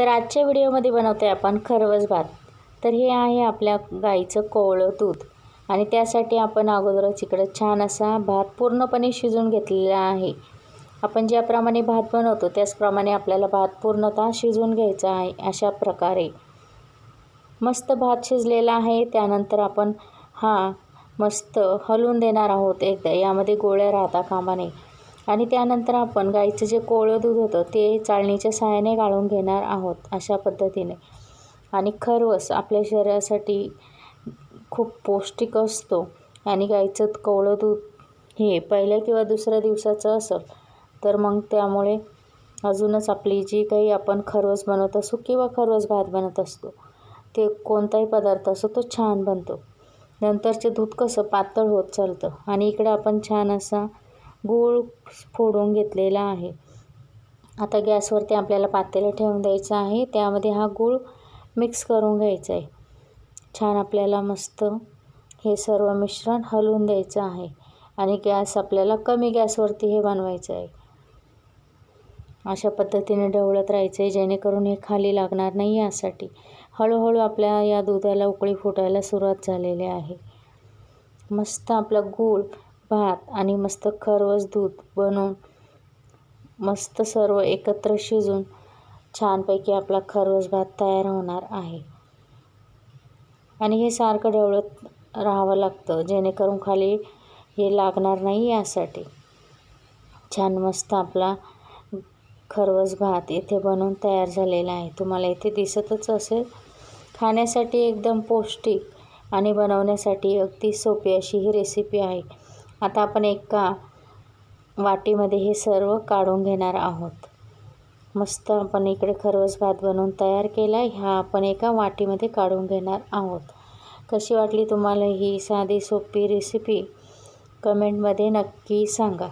तर आजच्या व्हिडिओमध्ये बनवतो आहे आपण खरवस भात. तर हे आहे आपल्या गाईचं कोवळं दूध. आणि त्यासाठी आपण अगोदरच इकडं छान असा भात पूर्णपणे शिजून घेतलेला आहे. आपण ज्याप्रमाणे भात बनवतो त्याचप्रमाणे आपल्याला भात पूर्णतः शिजवून घ्यायचा आहे अशा प्रकारे. मस्त भात शिजलेला आहे. त्यानंतर आपण हा मस्त हलवून देणार आहोत एकदा. यामध्ये गोळ्या राहता कामा नये. आणि त्यानंतर आपण गाईचं जे कोवळं दूध होतं ते चाळणीच्या सहाय्याने गाळून घेणार आहोत अशा पद्धतीने. आणि खरवस आपल्या शरीरासाठी खूप पौष्टिक असतो. आणि गाईचं कोवळं दूध हे पहिल्या किंवा दुसऱ्या दिवसाचं असेल तर मग त्यामुळे अजूनच आपली जी काही आपण खरवस बनवत असू किंवा खरवस भात बनत असतो ते कोणताही पदार्थ असो तो छान बनतो. नंतरचे दूध कसं पातळ होत चालतं आणि इकडं आपण छान असा गूळ फोडून घेतलेला आहे. आता गॅसवरती आपल्याला पातेलं ठेवून द्यायचं आहे. त्यामध्ये हा गूळ मिक्स करून घ्यायचा आहे. छान आपल्याला मस्त हे सर्व मिश्रण हलवून द्यायचं आहे आणि गॅस आपल्याला कमी गॅसवरती हे बनवायचं आहे. अशा पद्धतीने ढवळत राहायचं आहे जेणेकरून हे खाली लागणार नाही यासाठी. हळूहळू आपल्या या दुधाला उकळी फुटायला सुरुवात झालेली आहे. मस्त आपला गूळ भात आणि मस्त खरवस दूध बनवून मस्त सर्व एकत्र शिजून छानपैकी आपला खरवस भात तयार होणार आहे. आणि हे सारखं ढवळत राहावं लागतं जेणेकरून खाली हे लागणार नाही यासाठी. छान मस्त आपला खरवस भात इथे बनवून तयार झालेला आहे. तुम्हाला इथे दिसतच असेल. खाण्यासाठी एकदम पौष्टिक आणि बनवण्यासाठी अगदी सोपी अशी ही रेसिपी आहे. आता आपण एका वाटीमध्ये हे सर्व काढून घेणार आहोत. मस्त आपण इकडे खरवस भात बनवून तयार केला ह्या आपण एका वाटीमध्ये काढून घेणार आहोत. कशी वाटली तुम्हाला ही साधी सोपी रेसिपी कमेंटमध्ये नक्की सांगा.